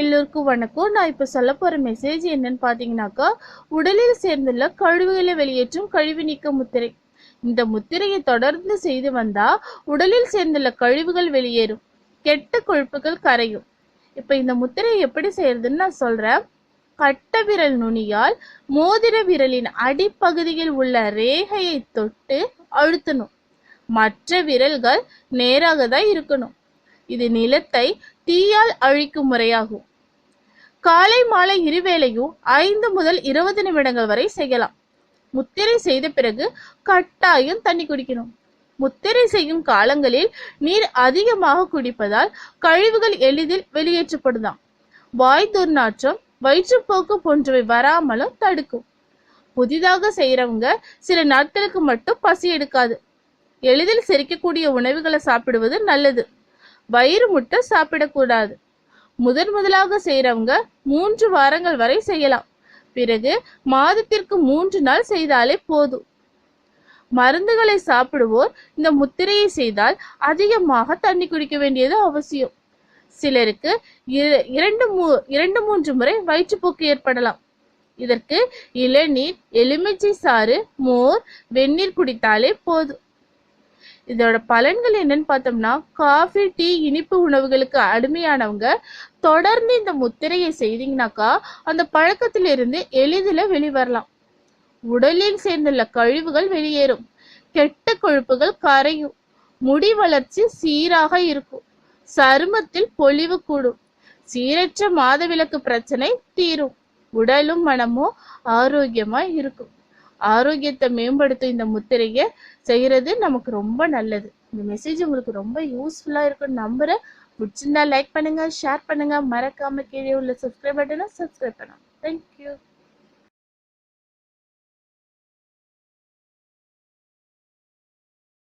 எல்லோருக்கும் வணக்கம். நான் இப்போ சொல்ல போகிற மெசேஜ் என்னன்னு பார்த்தீங்கன்னாக்கா உடலில் சேர்ந்துள்ள கழிவுகளை வெளியேற்றும் கழிவு நீக்க முத்திரை. இந்த முத்திரையை தொடர்ந்து செய்து வந்தால் உடலில் சேர்ந்துள்ள கழிவுகள் வெளியேறும். கெட்ட கொழுப்புகள் கரையும். இப்போ இந்த முத்திரையை எப்படி செய்யறதுன்னு நான் சொல்கிறேன் கட்ட விரல் நுனியால் மோதிர விரலின் அடிப்பகுதியில் உள்ள ரேகையை தொட்டு அழுத்தணும். மற்ற விரல்கள் நேராக தான் இருக்கணும். இது நிலத்தை தீயால் அழிக்கும் முறையாகும். காலை மாலை இருவேளையும் ஐந்து முதல் இருபது நிமிடங்கள் வரை செய்யலாம். முத்திரை செய்த பிறகு கட்டாயம் தண்ணி குடிக்கணும். முத்திரை செய்யும் காலங்களில் நீர் அதிகமாக குடிப்பதால் கழிவுகள் எளிதில் வெளியேற்றப்படுதாம் வாய் துர்நாற்றம் வயிற்றுப்போக்கு போன்றவை வராமலும் தடுக்கும். புதிதாக செய்யறவங்க சில நாட்களுக்கு மட்டும் பசி எடுக்காது. எளிதில் செரிக்கக்கூடிய உணவுகளை சாப்பிடுவது நல்லது. வயிறு முட்டை சாப்பிடக்கூடாது. முதன் முதலாக செய்யறவங்க மூன்று வாரங்கள் வரை செய்யலாம். பிறகு மாதத்திற்கு மூன்று நாள் செய்தாலே போதும். மருந்துகளை சாப்பிடுவோர் இந்த முத்திரையை செய்தால் அதிகமாக தண்ணி குடிக்க வேண்டியது அவசியம். சிலருக்கு இரண்டு மூ இரண்டு மூன்று முறை வயிற்றுப்போக்கு ஏற்படலாம். இதற்கு இளநீர் எலுமிச்சை சாறு மோர் வெந்நீர் குடித்தாலே போதும். இதோட பலன்கள் என்னன்னு பார்த்தோம்னா காஃபி டீ இனிப்பு உணவுகளுக்கு அடிமையானவங்க தொடர்ந்து இந்த முத்திரையை செய்தீங்கனாக்கா அந்த பழக்கத்திலிருந்து எளிதில் வெளிவரலாம். உடலில் சேர்ந்துள்ள கழிவுகள் வெளியேறும். கெட்ட கொழுப்புகள் கரையும். முடி வளர்ச்சி சீராக இருக்கும். சருமத்தில் பொலிவு கூடும். சீரற்ற மாதவிலக்கு பிரச்சனை தீரும். உடலும் மனமும் ஆரோக்கியமா இருக்கும். ஆரோக்கியத்தை மேம்படுத்தும் இந்த முத்திரையை செய்யறது நமக்கு ரொம்ப நல்லது. இந்த மெசேஜ் உங்களுக்கு ரொம்ப யூஸ்ஃபுல்லாக இருக்கும்னு நம்புறேன். பிடிச்சிருந்தா லைக் பண்ணுங்க ஷேர் பண்ணுங்க. மறக்காம கீழே உள்ள சப்ஸ்கிரைப் பட்டனை சப்ஸ்கிரைப் பண்ணுங்க தேங்க்யூ